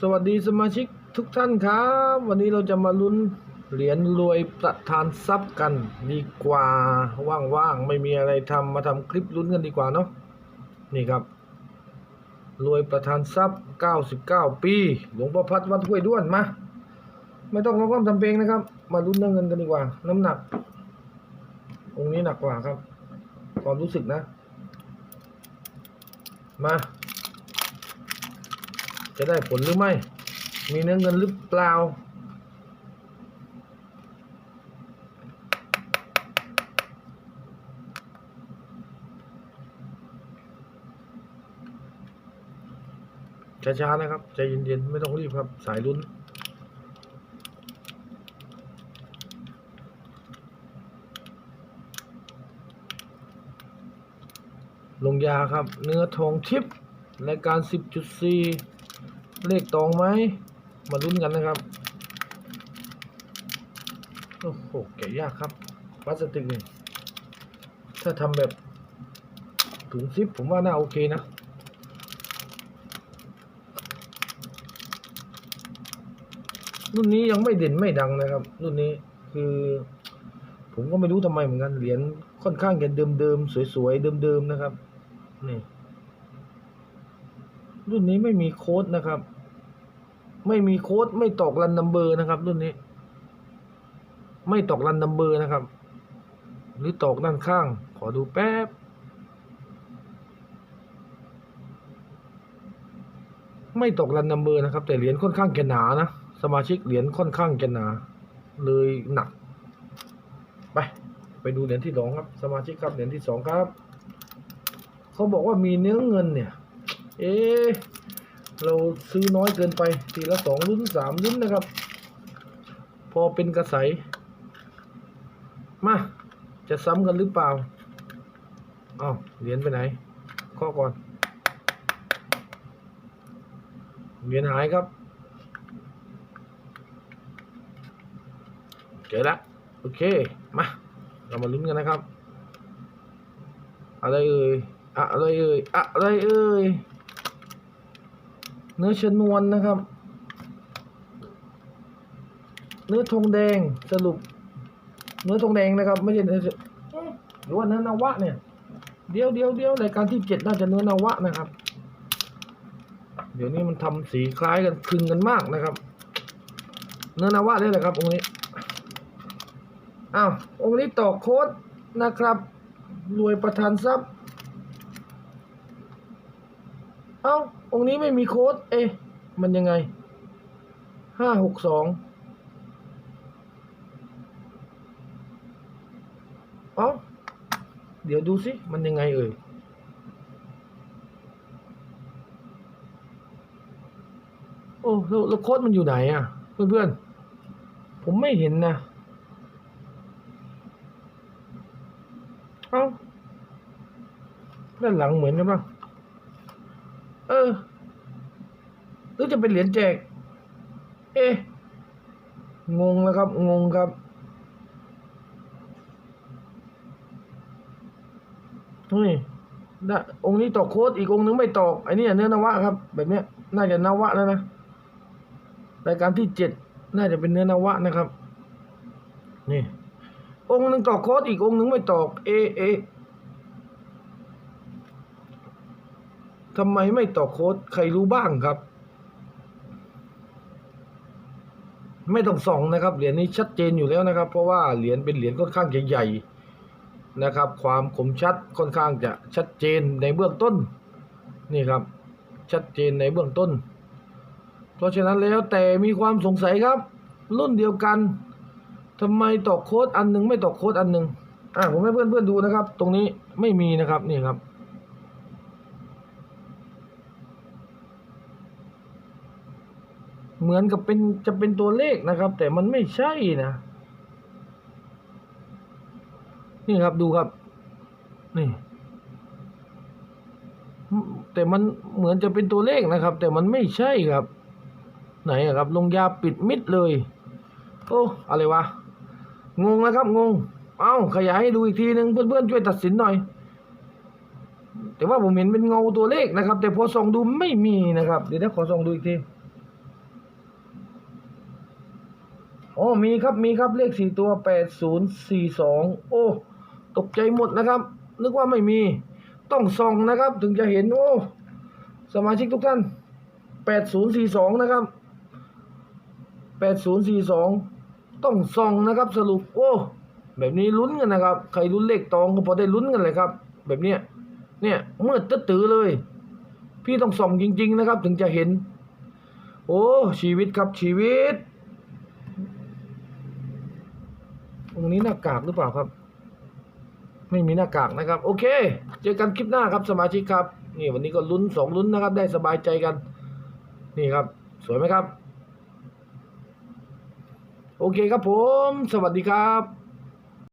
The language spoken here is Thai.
สวัสดีสมาชิกทุกท่านครับ วันนี้เราจะมาลุ้นเหรียญรวยประธานทรัพย์กันดีกว่าว่างๆไม่มีอะไรทำมาทำคลิปลุ้นกันดีกว่าเนาะนี่ครับรวยประธานทรัพย์ 99 ปี หลวงพ่อพัดวัดห้วยด้วนมาไม่ต้องร้องความทำเพลงนะครับ มาลุ้นเรื่องเงินกันดีกว่า น้ำหนัก องค์นี้หนักกว่าครับ ความรู้สึกนะ มา จะได้ผลหรือไม่ มีเนื้อเงินหรือเปล่า ช้าๆนะครับ ใจเย็นๆ ไม่ต้องรีบครับ สายลุ้นลงยาครับ เนื้อทองทิพย์รายการ 10.4 เลขตองไหม มาลุ้นกันนะครับ โอ้โหแกะยากครับพลาสติกนี่ถ้าทำแบบถุงซิปผมว่าน่าโอเคนะรุ่นนี้ยังไม่เด่นไม่ดังนะครับ รุ่นนี้คือ ผมก็ไม่รู้ทำไมเหมือนกันเหรียญค่อนข้างจะเดิมๆสวยๆเดิมๆนะครับนี่ รุ่นนี้ไม่มีโค้ดนะครับ ไม่มีโค้ดไม่ตอกรันนัมเบอร์นะครับ รุ่นนี้ ไม่ตอกรันนัมเบอร์นะครับ หรือตอกด้านข้าง ขอดูแป๊บ ไม่ตอกรันนัมเบอร์นะครับ แต่เหรียญค่อนข้างแกหนานะ สมาชิกเหรียญค่อนข้างแกหนา เลยหนัก ไป ไปดูเหรียญที่สองครับ สมาชิกครับเหรียญที่สองครับ เขาบอกว่ามีเนื้อเงินเนี่ย เอ๊เราซื้อน้อยเกินไป ทีละสองลุ้นสามลุ้นนะครับ พอเป็นกระใส มา จะซ้ำกันหรือเปล่าอ้าเหรียญไปไหน ข้อก่อน เหรียญหายครับ เจอแล้วโอเค มา เรามาลุ้นกันนะครับ อะไรเอ่ย อะไรเอ่ย อะไรเอ่ย เนื้อชนวนนะครับ เนื้อทองแดงสรุป เนื้อทองแดงนะครับ ไม่ใช่เนื้อหรือว่าเนื้อนาวะเนี่ยเดี๋ยวเดี๋ยวเดี๋ยวรายการที่เจ็ดน่าจะเนื้อนาวะนะครับ เดี๋ยวนี้มันทำสีคล้ายกันคลึงกันมากนะครับ เนื้อนาวะได้เลยครับองค์นี้อ้าวองค์นี้ต่อโค้ดนะครับรวยประธานทรัพย์ เอ้าองค์นี้ไม่มีโค้ด เอ๊ะ มันยังไง ห้าหกสองเอ้า เดี๋ยวดูสิ มันยังไงเอ่ยโอ้แล้วโค้ดมันอยู่ไหนอะ เพื่อนๆ ผมไม่เห็นนะ เอ้า ด้านหลังเหมือนกันป่ะ เออ หรือจะเป็นเหรียญแจก เอ๊ะ งงแล้วครับ งงครับนี่ได้องค์นี้ตอกโค้ดอีกองค์นึงไม่ตอกไอ้นี่เนื้อนวะครับ แบบเนี้ย น่าจะนวะแล้วนะรายการที่เจ็ดน่าจะเป็นเนื้อนวะนะครับ นี่ องค์หนึ่งตอกโค้ดอีกองค์หนึ่งไม่ตอก เอะเอะ ทำไมไม่ตอกโค้ดใครรู้บ้างครับ ไม่ต้องส่องนะครับ เหรียญนี้ชัดเจนอยู่แล้วนะครับ เพราะว่าเหรียญเป็นเหรียญค่อนข้างใหญ่ๆนะครับ ความคมชัดค่อนข้างจะชัดเจนในเบื้องต้นนี่ครับ ชัดเจนในเบื้องต้น เพราะฉะนั้นแล้วแต่มีความสงสัยครับ รุ่นเดียวกันทำไมตอกโค้ดอันหนึ่งไม่ตอกโค้ดอันหนึ่งอ่าผมให้เพื่อนๆดูนะครับ ตรงนี้ไม่มีนะครับนี่ครับ เหมือนกับเป็นจะเป็นตัวเลขนะครับ แต่มันไม่ใช่นะ นี่ครับดูครับ นี่ แต่มันเหมือนจะเป็นตัวเลขนะครับ แต่มันไม่ใช่ครับ ไหนครับ ลงยาปิดมิดเลย โอ้อะไรวะงงนะครับงง เอ้าขยายให้ดูอีกทีนึงเพื่อนๆช่วยตัดสินหน่อย แต่ว่าผมเห็นเป็นเงาตัวเลขนะครับ แต่พอส่องดูไม่มีนะครับ เดี๋ยวนะขอส่องดูอีกที อ๋อมีครับมีครับเลขสี่ตัวแปดศูนย์สี่สองโอ้ตกใจหมดนะครับ นึกว่าไม่มีต้องส่องนะครับ ถึงจะเห็นโอ้สมาชิกทุกท่านแปดศูนย์สี่สองนะครับแปดศูนย์สี่สองต้องส่องนะครับสรุปโอ้แบบนี้ลุ้นกันนะครับ ใครลุ้นเลขตองก็พอได้ลุ้นกันเลยครับ แบบเนี้ยเนี่ยมืดตึ๊ดตือเลย พี่ต้องส่องจริง ๆ นะครับ ถึงจะเห็น โอ้ชีวิตครับชีวิต ตรงนี้หน้ากากหรือเปล่าครับ ไม่มีหน้ากากนะครับ โอเค เจอกันคลิปหน้าครับสมาชิกครับนี่วันนี้ก็ลุ้นสองลุ้นนะครับ ได้สบายใจกัน นี่ครับ สวยไหมครับ โอเคครับผม สวัสดีครับ